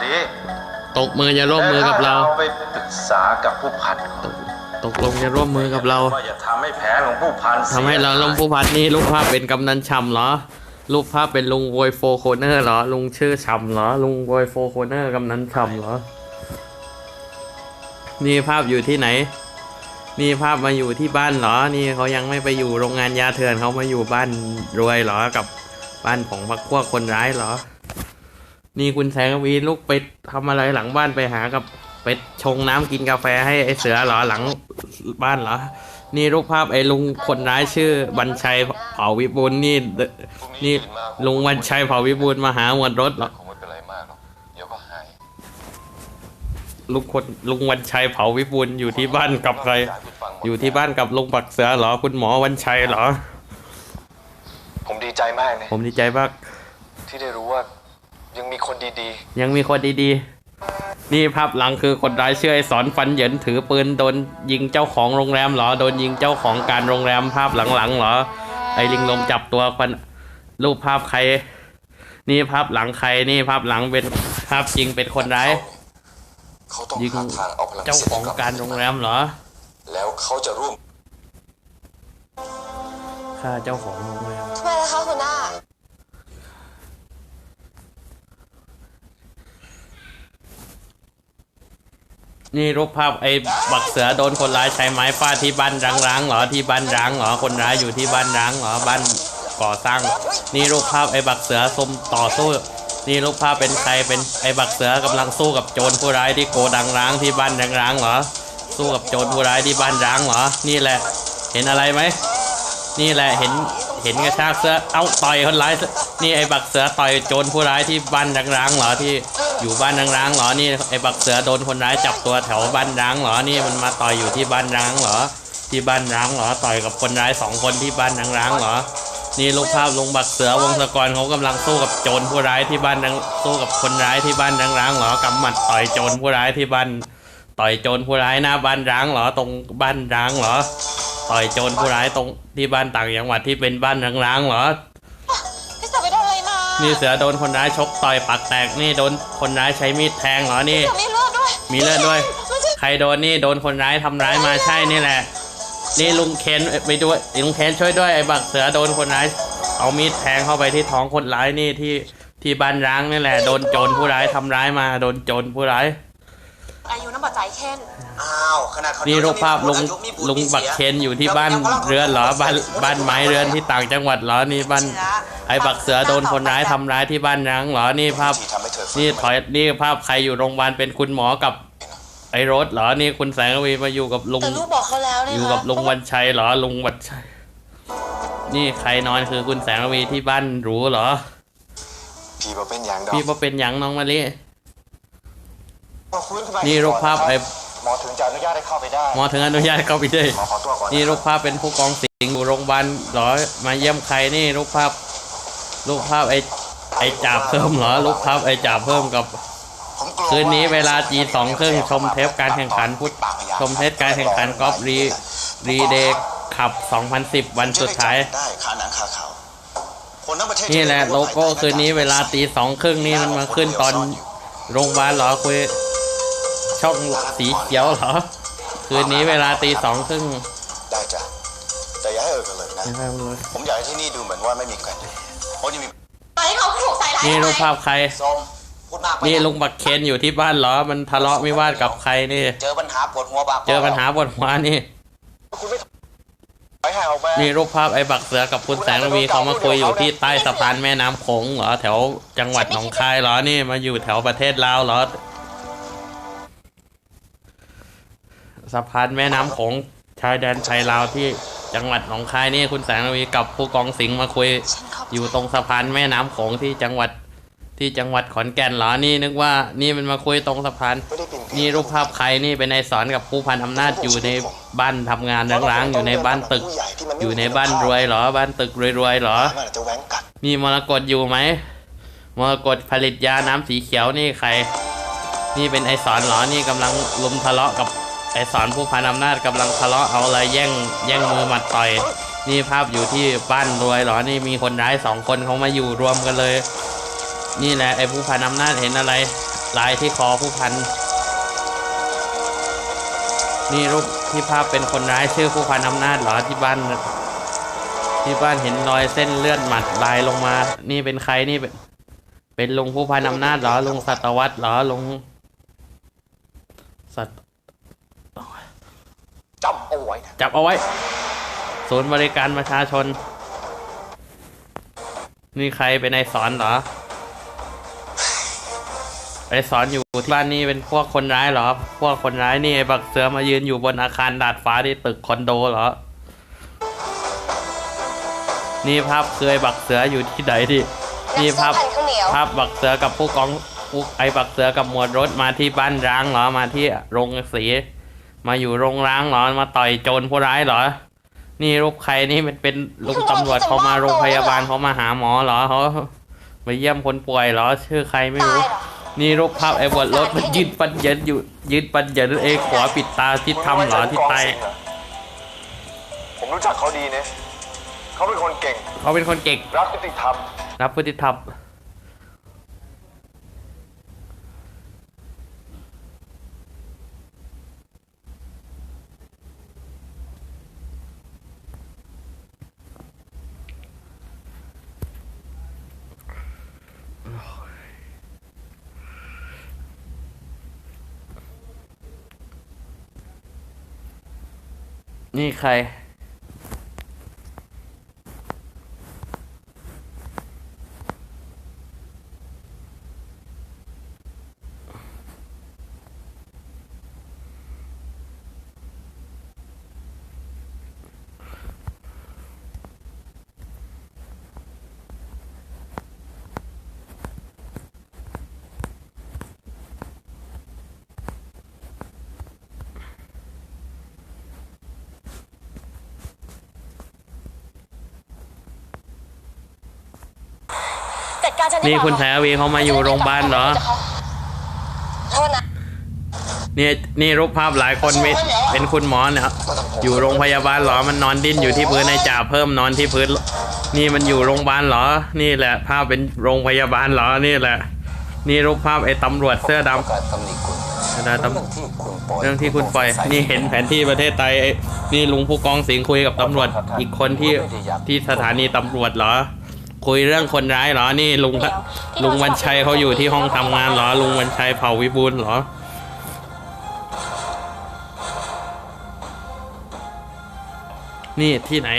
ดีตกมือจะร่วมมือกับเราแต่ถ้ไปปรึกษากับผู้พันตกลงจะร่วมมือกับเราว่าอย่าทำให้แผนของผู้พันทำให้เราลงผู้พันนี่รูปภาพเป็นกำนันชำเหรอ รูปภาพเป็นลุงโวยโฟโคเนอร์เหรอ ลุงชื่อชำเหรอ ลุงโวยโฟโคเนอร์กำนันชำเหรอ นี่ภาพอยู่ที่ไหน นี่ภาพมาอยู่ที่บ้านเหรอ นี่เขายังไม่ไปอยู่โรงงานยาเถื่อนเขามาอยู่บ้านรวยเหรอ กับบ้านของพรรคพวกคนร้ายเหรอ นี่คุณแสงกวีลูกไปทำอะไรหลังบ้านไปหากับไปชงน้ำกินกาแฟให้ไอเสือเหรอหลังบ้านเหรอ นี่รูปภาพไอ้ลุงคนร้ายชื่อบัญชัยเผ่าวิบูลย์นี่เดนี่ลุงบัญชัยเผ่าวิบูลย์มาหาหมวดรถเหรอคงไม่เป็นไรมากหรอกเดี๋ยวก็หายลุงคนลุงวันชัยเผาวิบูลย์อยู่ที่บ้านกับใคร อยู่ที่บ้านกับลุงปักเสือเหรอ คุณหมอวันชัยเหรอ ผมดีใจมากนะผมดีใจมาก ที่ได้รู้ว่า ยังมีคนดียังมีคนดีๆ นี่ภาพหลังคือคนร้ายชื่อไอ้สอนฟันเหยินถือปืนโดนยิงเจ้าของโรงแรมเหรอโดนยิงเจ้าของการโรงแรมภาพหลังๆเหรอ ไอ้ลิงลมจับตัวคนรูปภาพใคร นี่ภาพหลังใครนี่ภาพหลังเป็นภาพจริงเป็นคนร้าย ๆ เขาต้องยิง หาทางเอาพลังเจ้าพิเศษของให้บการโรงแรมเหรอแล้วเขาจะร่วมฆ่าเจ้าของโรงแรม ทำไมล่ะคะคุณหน้า นี่รูปภาพไอ้บักเสือโดนคนร้ายใช้ไม้ฟาดที่บ้านร้างๆเหรอที่บ้านร้างเหรอคนร้ายอยู่ที่บ้านร้างเหรอบ้านก่อสร้าง นี่รูปภาพไอ้บักเสือสมต่อสู้ นี่รูปภาพเป็นใครเป็นไอ้บักเสือกำลังสู้กับโจรผู้ร้ายที่โกดังร้างที่บ้านร้างๆเหรอสู้กับโจรผู้ร้ายที่บ้านร้างเหรอนี่แหละ เห็นอะไรไหมนี่แหละเห็นเห็นกระชากเสื้อเอ้าต่อยคนร้ายนี่ไอ้บักเสือต่อยโจรผู้ร้ายที่บ้านร้างๆเหรอที่ อยู่บ้านร้างๆเหรอนี่ไอ้บักเสือโดนคนร้ายจับตัวแถวบ้านร้างเหรอนี่มันมาต่อยอยู่ที่บ้านร้างเหรอ ที่บ้านร้างเหรอต่อยกับคนร้ายสองคนที่บ้านร้างๆเหรอ นี่รูปภาพลงบักเสือวงศกรเขากำลังสู้กับโจรผู้ร้ายที่บ้านร้างสู้กับคนร้ายที่บ้านร้างๆเหรอกำหมัดต่อยโจรผู้ร้ายที่บ้านต่อยโจรผู้ร้ายหน้าบ้านร้างเหรอตรงบ้านร้างเหรอ ต่อยโจรผู้ร้ายตรงที่บ้านต่างจังหวัดที่เป็นบ้านร้างๆเหรอ นอะไรมานี่เสือโดนคนร้ายชกต่อยปากแตกนี่โดนคนร้ายใช้มีดแทงเหรอนี่เสือมีเลือดด้วยมีเลือดด้วยมันจะใครโดนนี่โดนคนร้ายทำร้ายมาใช่นี่แหละ นี่ลุงเคนไปด้วยลุงเคนช่วยด้วยไอ้บักเสือโดนคนร้ายเอามีดแทงเข้าไปที่ท้องคนร้ายนี่ที่ที่บ้านร้างนี่แหละ โดนโจรผู้ร้ายทำร้ายมา โดนโจรผู้ร้าย อายุน้ำปัจจัยเค้นอ้าวขนาดเขานี่รูปภาพลุงอายุมีบุญลุงมีสียบักเคนอยู่ที่บ้านเรือนเหรอบ้านบ้านไม้เรือนที่ต่างจังหวัดเหรอนี่บ้านไอ้บักเสือโดนคนร้ายทำร้ายที่บ้านร้างเหรอนี่ภาพที่ทำให้เธอฟื้นี่นถอยนี่ภาพใครอยู่โรงพยาบาลเป็นคุณหมอกับไอ้รถเหรอนี่คุณแสงระวีมาอยู่กับลุงแต่ลูกบอกเขาแล้วเนี่ยอยู่กับลุงวันชัยเหรอลุงวันชัยนี่ใครนอนคือคุณแสงระวีที่บ้านหรูเหรอพี่บ่เป็นอย่างดอกพี่ว่าเป็นหยังน้องมะลิพอฟื้ นขึ้นมานี่รูปภาพไอ้หมอถึงจะอนุญาตให้เข้าไปได้หมอถึงอนุญาตเข้าไปได้หมอขอตัวก่อนนี่รูปภาพเป็นผู้กองสิงห์อยู่โรงพยาบาลเหรอมาเยี่ยมใครนี่รูปภาพรูปภาพไอ้ไอ้จ่าเพิ่มเหรอรูปภาพไอ้จ่าเพิ่มกับผมกลัวคืนนี้เวลาว่จีสองครึ่งชมเทปการแข่งขันพุทธชมเทปการแข่งขันกอล์ฟรีรีเดย์ขับ 2010 วันสุดท้ายได้ขาหนังขาเขาคนทั้งประเทศนี่แหละโลโก้คืนนี้เวลาตีสองครึ่งนี่มันมาขึ้นตอนโรงพยาบาลเหรอคุย ช่องสีเขียวเหรอ คืนนี้เวลาตีสองครึ่งได้จ้ะแต่อย่าให้เออกันเลยนะไม่ใช่เลยผมอยากให้ที่นี่ดูเหมือนว่าไม่มีใครเพราะนี่มีตอนที่เขาถูกใส่ร้ายนี่รูปภาพใคร ส้มพูดมากไปนี่ลุงบักเคนอยู่ที่บ้านเหรอ มันทะเลาะวิวาทกับใครนี่ เจอปัญหาปวดหัวบากเจอปัญหาปวดหัวนี่ คุณไม่ไปให้ออกมานี่รูปภาพไอ้บักเสือกับคุณแสงระวีเขามาคุยอยู่ที่ใต้สะพานแม่น้ำโขงเหรอแถวจังหวัดหนองคายเหรอนี่มาอยู่แถวประเทศลาวเหรอ สะพานแม่น้ำโขงชายแดนไทยลาวที่จังหวัดหนองคายนี่คุณแสงระวีกับผู้กองสิงห์มาคุยฉันเข้าไปอยู่ตรงสะพานแม่น้ำโขงที่จังหวัดที่จังหวัดขอนแก่นเหรอนี่นึกว่านี่มันมาคุยตรงสะพานไม่ได้ปิ่นนี่รูปภาพใครนี่เป็นนายสอนกับผู้พันอำนาจอยู่ในบ้านทำงานร้างๆอยู่ในบ้านตึก อยู่ในบ้านรวยเหรอ บ้านตึกรวยๆเหรอมันอาจจะแหวงกัดมีมรกตอยู่ไหมมรกตผลิตยาน้ำสีเขียวนี่ใคร นี่เป็นไอสอนเหรอนี่กำลังลุมทะเลาะกับ ไอสอนผู้พันอำนาจกำลังทะเลาะเอาอะไรแย่งแย่งมือหมัดต่อย นี่ภาพอยู่ที่บ้านรวยเหรอนี่มีคนร้ายสองคนเขามาอยู่รวมกันเลย นี่แหละไอผู้พันอำนาจเห็นอะไรลายที่คอผู้พัน นี่รูปที่ภาพเป็นคนร้ายชื่อผู้พันอำนาจเหรอที่บ้านที่บ้านเห็นรอยเส้นเลือดหมัดลายลงมา นี่เป็นใครนี่เป็นเป็นลุงผู้พันอำนาจเหรอลุงสัตวัตรเหรอลุงสัต จำเอาไว้นะ จับเอาไว้ ศูนย์บริการประชาชน นี่ใครเป็นไอสอนเหรอไอสอนอยู่ที่บ้านนี่เป็นพวกคนร้ายเหรอ พวกคนร้ายนี่ไอบักเสือมายืนอยู่บนอาคารดาดฟ้าที่ตึกคอนโดเหรอ นี่ภาพคือไอบักเสืออยู่ที่ไหนดิ นี่ภาพภาพบักเสือกับผู้กองผู้ไอบักเสือกับหมวดรถมาที่บ้านร้างเหรอ มาที่โรงสี มาอยู่โรงร้างเหรอ มาต่อยโจรผู้ร้ายเหรอ นี่รูปใครนี่มันเป็นลุงตำรวจเขามาโรงพยาบาลเขามาหาหมอเหรอเขามาเยี่ยมคนป่วยเหรอ ชื่อใครไม่รู้ นี่รูปภาพไอ้บนรถมันยืนปันเย็นอยู่ยืนปันเย็นเอยขวาปิดตาที่ทำเหรอที่ไตผมรู้จักเขาดีนะเขาเป็นคนเก่ง เขาเป็นคนเก่ง รักยุติธรรม รับพฤติธรรม นี่ใคร จัดการฉันดีกว่านี่คุณแพรวีเขามาอยู่โรงพยาบาลเหรอ โทษนะนี่นี่รูปภาพหลายคนมีเป็นคุณหมอเนี่ยครับอยู่โรงพยาบาลเหรอมันนอนดิ้นอยู่ที่พื้นในจ่าเพิ่มนอนที่พื้น นี่มันอยู่โรงพยาบาลเหรอ นี่แหละ ภาพเป็นโรงพยาบาลเหรอนี่แหละ นี่รูปภาพไอ้ตำรวจเสื้อดำ การตำหนิคุณเสื้อดำเรื่องที่คุณปล่อยเรื่องที่คุณปล่อย นี่เห็นแผนที่ประเทศไทยไอ้นี่ลุงผู้กองสิงห์คุยกับตำรวจอีกคนที่ที่สถานีตำรวจเหรอ คุยเรื่องคนร้ายเหรอ นี่ลุงลุงวันชัยเขาอยู่ที่ห้องทำงานเหรอ ลุงวันชัยเผ่าวิบูลย์เหรอ นี่ที่ไหน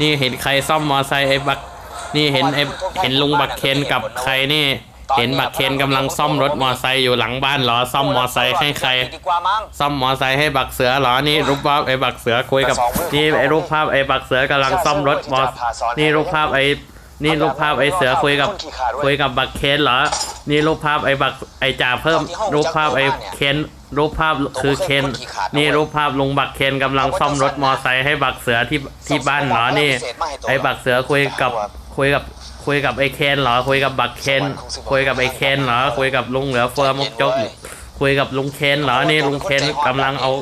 นี่เห็นใครซ่อมมอไซค์ไอ้บัก นี่เห็นไอ้เห็นลุงบักเคนกับใครนี่ เห็นบักเคนกำลังซ่อมรถมอไซค์อยู่หลังบ้านเหรอ ซ่อมมอไซค์ให้ใคร ดีกว่ามั้ง ซ่อมมอไซค์ให้บักเสือเหรอ นี่รูปภาพไอ้บักเสือคุยกับ นี่ไอ้รูปภาพไอ้บักเสือกำลังซ่อมรถมอ นี่รูปภาพไอ้ นี่รูปภาพไอ้เสือคุยกับคุยกับบักเคนเหรอ นี่รูปภาพไอ้บักไอ้จ่าเพิ่ม รูปภาพไอ้เคนรูปภาพคือเคน นี่รูปภาพลุงบักเคนกำลังซ่อมรถมอไซค์ให้บักเสือที่ที่บ้านเหรอนี่ ไอ้บักเสือคุยกับคุยกับคุยกับไอ้เคนเหรอ คุยกับบักเคนคุยกับไอ้เคนเหรอ คุยกับลุงเหลือเฟือมกจกคุยกับลุงเคนเหรอ นี่ลุงเคนกำลังเอา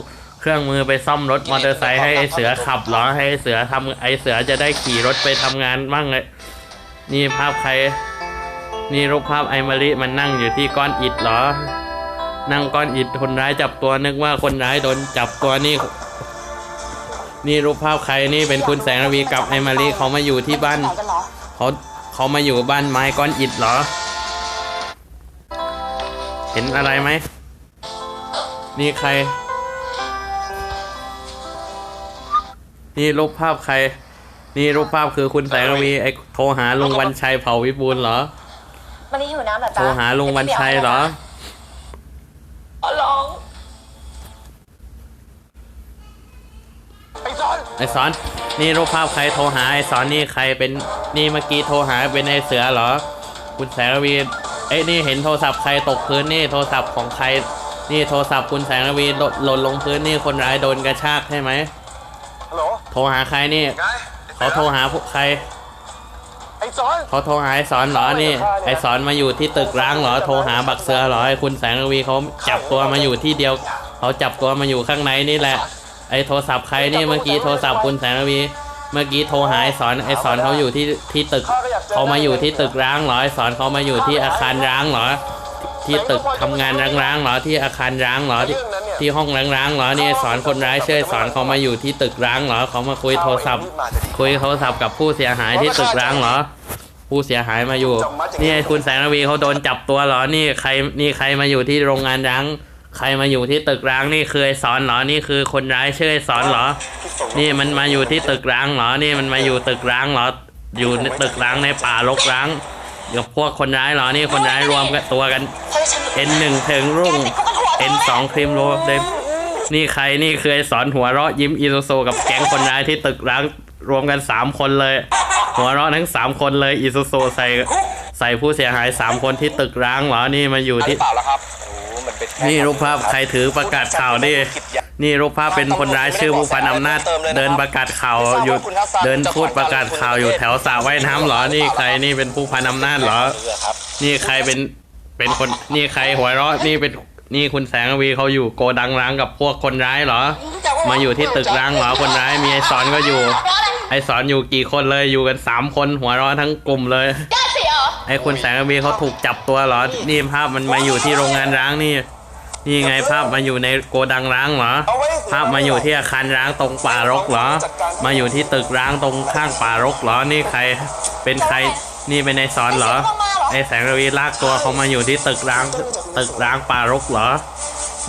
เครื่องมือไปซ่อมรถมอเตอร์ไซค์ให้ไอ้เสือขับเหรอ ให้ไอ้เสือทำไอ้เสือจะได้ขี่รถไปทำงานบ้างเลย นี่ภาพใคร นี่รูปภาพไอมาริมันนั่งอยู่ที่ก้อนอิฐเหรอ นั่งก้อนอิฐคนร้ายจับตัวนึกว่าคนร้ายโดนจับตัวนี่ นี่รูปภาพใครนี่เป็นคุณแสงระวีกับไอมาริเขามาอยู่ที่บ้านเขาเขามาอยู่บ้านไม้ก้อนอิฐเหรอ เห็นอะไรไหม นี่ใคร นี่รูปภาพใคร นี่รูปภาพคือคุณแสงระวีไอโทรหาลุงวันชัยเผ่าวิบูลย์เหรอมันนี่หิวน้ำเหรอโทรจ๊ะหาลุงวันชัยเหรอขอร้องไอ้ซอนไอสอนนี่รูปภาพใครโทรหาไอสอนนี่ใครเป็นนี่เมื่อกี้โทรหาเป็นไอเสือเหรอ คุณแสงระวีเอ้ยนี่เห็นโทรศัพท์ใครตกพื้นนี่โทรศัพท์ของใครนี่โทรศัพท์คุณแสงระวีหล่นหล่นลงพื้นนี่คนร้ายโดนกระชากใช่ไหมฮัลโหลโทรหาใครนี่ไง เขาโทรหาพวกใคร ไอ้ซอนเขาโทรหาไอสอนเหรอนี่ ไอสอนมาอยู่ที่ตึกร้างเหรอ โทรหาบักเสือเหรอไอคุณแสงระวีเขาจับตัวมาอยู่ที่เดียว เขาจับตัวมาอยู่ข้างในนี่แหละ ไอโทรศัพท์ใครนี่เมื่อกี้โทรศัพท์คุณแสงระวี เมื่อกี้โทรหาไอสอน ไอสอนเขาอยู่ที่ที่ตึก เขามาอยู่ที่ตึกร้างเหรอ ไอสอนเขามาอยู่ที่อาคารร้างเหรอ ที่ตึกทำงานร้างๆเหรอ ที่อาคารร้างเหรอที่ ที่ห้องร้างๆเหรอนี่สอนคนร้ายเชื่อสอนเขามาอยู่ที่ตึกร้างเหรอเขามาคุยโทรศัพท์ คุยโทรศัพท์กับผู้เสียหายที่ตึกร้างเหรอ ผู้เสียหายมาอยู่นี่ไอ้คุณแสงระวีเขาโดนจับตัวเหรอนี่ใครนี่ใครมาอยู่ที่โรงงานร้าง ใครมาอยู่ที่ตึกร้างนี่คือไอ้สอนเหรอนี่คือคนร้ายชื่อไอ้สอนเหรอ นี่มันมาอยู่ที่ตึกร้างเหรอนี่มันมาอยู่ตึกร้างเหรออยู่ในตึกร้างในป่ารกร้างกับพวกคนร้ายเหรอนี่คนร้ายรวมกันตัวกันเพราะฉันเอ็นหนึ่งถึงรุ่ง แกติดคุกกันหัวเอ็นสองครีมโรเดมนี่ใครนี่คือไอ้สอนหัวเราะยิ้มอีโซโซกับแก๊งคนร้ายที่ตึกร้างรวมกันสามคนเลย หัวเราะทั้งสามคนเลยอีโซโซใส่ใส่ผู้เสียหายสามคนที่ตึกร้างเหรอนี่มาอยู่หรืที่อเปล่าล่ะครับโอ้มันเป็นแค่นี่รูปภาพใครถือประกาศข่าวนี่ นี่รูปภาพเป็นคนร้ายชื่อผู้พันอำนาจ เดินประกาศข่าวอยู่เดินพูดประกาศข่าวอยู่แถวสระว่ายน้ำเหรอ นี่ใครนี่เป็นผู้พันอำนาจเหรอเรือครับนี่ใครเป็นเป็นคนนี่ใครหัวเราะนี่เป็น นี่คุณแสงระวีเขาอยู่โกดังร้างกับพวกคนร้ายเหรอ มาอยู่ที่ตึกร้างเหรอคนร้ายมีไอสอนก็อยู่ ไอสอนอยู่กี่คนเลยอยู่กันสามคนหัวเราะทั้งกลุ่มเลยแกเสียเหรอไอคุณแสงระวีเขาถูกจับตัวเหรอ นี่ภาพมันมาอยู่ที่โรงงานร้างนี่ นี่ไงภาพมาอยู่ในโกดังร้างเหรอ ภาพมาอยู่ที่อาคารร้างตรงป่ารกเหรอ มาอยู่ที่ตึกร้างตรงข้างป่ารกเหรอ นี่ใคร เป็นใคร นี่เป็นไอสอนเหรอไอแสงระวีลากตัวเขามาอยู่ที่ตึกร้างตึกร้างป่ารกเหรอ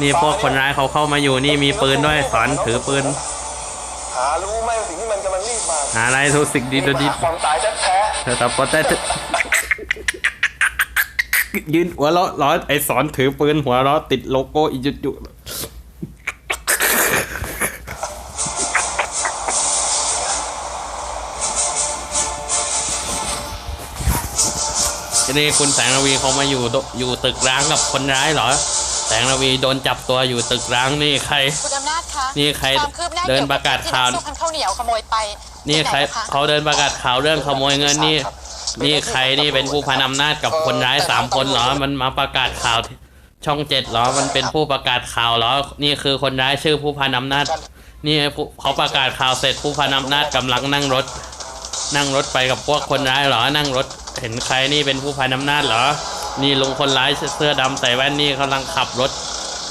นี่พวกคนร้ายเขาเข้ามาอยู่นี่มีปืนด้วยสอนถือปืน หารู้ไหมสิ่งที่มันกำลังรีบมาหาอะไรทุกสิ่งดีดดีความตายแท้เธอแต่พอแต่ยืนหัวเราะร้อนไอสอนถือปืนหัวเราะติดโลโก้อีจุจุที นี้คุณแสงระวีเขามาอยู่โดอยู่ตึกร้างกับคนร้ายเหรอ แสงระวีโดนจับตัวอยู่ตึกร้างนี่ใคร คุณอำนาจคะนี่ใครความคืบหน้าเดินกี่ยวประกาศข่าว ที่นักสู้พันข้าวเหนียวขโมยไปนี่ใครที่ไหะะ เขาเดินประกาศข่าวเรื่องขโมยเงินนี่ นี่ใครนี่เป็นผู้พันอำนาจกับคนร้ายสามคนเหรอ มันมาประกาศข่าวที่ช่องเจ็ดเหรอ มันเป็นผู้ประกาศข่าวเหรอ นี่คือคนร้ายชื่อผู้พันอำนาจ นี่ผู้เขาประกาศข่าวเสร็จผู้พันอำนาจกำลังนั่งรถ นั่งรถไปกับพวกคนร้ายเหรอ นั่งรถ เห็นใครนี่เป็นผู้พันอำนาจเหรอ นี่ลุงคนร้ายเสื้อดำใส่แว่นนี่กำลังขับรถ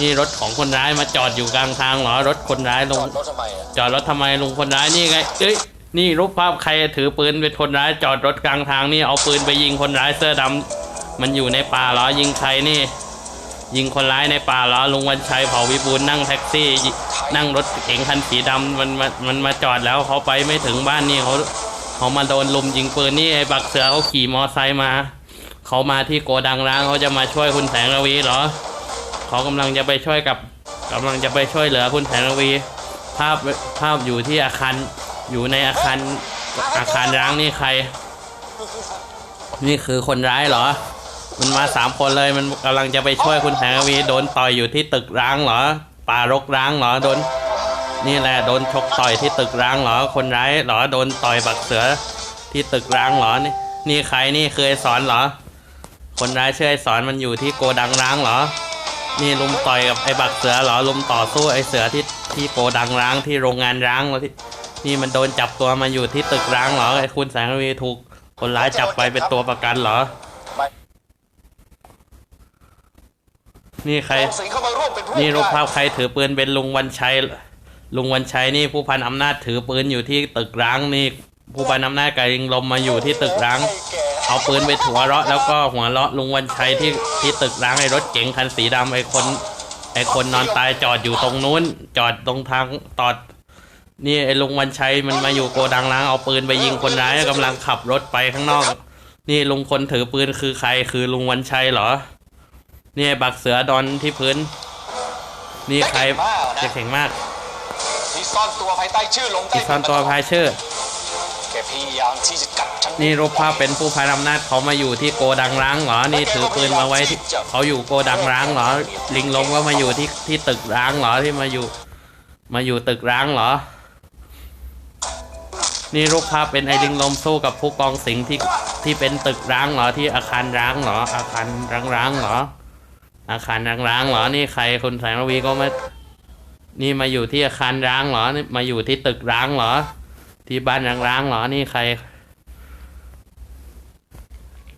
นี่รถของคนร้ายมาจอดอยู่กลางทางเหรอ รถคนร้ายลจงอดรถทำไมอะจอดรถทำไมลุงคนร้ายนี่ไง เอ้ย นี่รูปภาพใครถือปืนเป็นคนร้ายจอดรถกลางทางนี่เอาปืนไปยิงคนร้ายเสื้อดำมันอยู่ในป่าเหรอ ยิงใครนี่ ยิงคนร้ายในป่าเหรอ ลุงวันชัยเผ่าวิบูลย์นั่งแท็กซี่ยินั่งรถเก๋งคันสีดำมันมันมันมาจอดแล้วเขาไปไม่ถึงบ้านนี่เขา เขามาโดนลุมยิงปืนนี่ไอ้บักเสือเขาขี่มอไซค์มา เขามาที่โกดังร้างเขาจะมาช่วยคุณแสงระวีเหรอ เขากำลังจะไปช่วยกับกำลังจะไปช่วยเหลือคุณแสงระวี ภาพภาพอยู่ที่อาคารอยู่ในอาคารอาคารร้างนี่ใคร นี่คือคนร้ายเหรอ มันมาสามคนเลยมันกำลังจะไปช่วยคุณแสงระวี โดนต่อยอยู่ที่ตึกร้างเหรอป่ารกร้างเหรอโดน นี่แหละโดนชกต่อยที่ตึกร้างเหรอคนร้ายเหรอโดนต่อยบักเสือที่ตึกร้างเหรอนี่นี่ใครนี่เคยสอนเหรอ คนร้ายเชื่อไอสอนมันอยู่ที่โกดังร้างเหรอ นี่ลุมต่อยกับไอ้บักเสือเหรอลุมต่อสู้ไอ้เสือที่ที่โกดังร้างที่โรงงานร้างเหรอที่นี่มันโดนจับตัวมาอยู่ที่ตึกร้างเหรอไอ้คุณแสงวีถูกคนร้ายจับไปเป็นตัวประกันเหรอ นี่ใคร นี่รูปภาพใครถือปืนเป็นลุงวันชัย ลุงวันชัยนี่ผู้พันอำนาจถือปืนอยู่ที่ตึกร้างนี่ ผู้พันอำนาจกับยิงลมมาอยู่ที่ตึกร้าง เอาปืนไปหัวเราะ แล้วก็หัวเราะลุงวันชัยที่ที่ตึกร้างไอ้รถเก๋งคันสีดำไอ้คน ไอ้คนนอนตายจอดอยู่ตรงนู้น จอดตรงทางตอด นี่ไอ้ลุงวันชัยมันมาอยู่โกดังร้างเอาปืนไปยิงคนร้ายกำลังขับรถไปข้างนอก นี่ลุงคนถือปืนคือใครคือลุงวันชัยเหรอนี่บักเสือดอนที่พื้น นี่ใครจะเก่งมาก ที่ซ่อนตัวภายใต้ชื่อลมใต้ที่ซ่อนตัวภายชื่อแกพยายามที่จะกัดฉันนี่รูปภาพเป็นผู้พายอำนาจเขามาอยู่ที่โกดังร้างเหรอ นี่ถือปืนมาไว้ที่เขาอยู่โกดังร้างเหรอ ลิงลมก็มาอยู่ที่ที่ตึกร้างเหรอที่มาอยู่ มาอยู่ตึกร้างเหรอ นี่รูปภาพเป็นไอ้ลิงลมสู้กับผู้กองสิงห์ที่ที่เป็นตึกร้างเหรอที่อาคารร้างเหรอ อาคารร้างร้างๆเหรอ อาคารร้างร้างๆเหรอ นี่ใครคุณแสงระวีก็มา นี่มาอยู่ที่อาคารร้างเหรอ มาอยู่ที่ตึกร้างเหรอ ที่บ้านร้างๆเหรอ นี่ใคร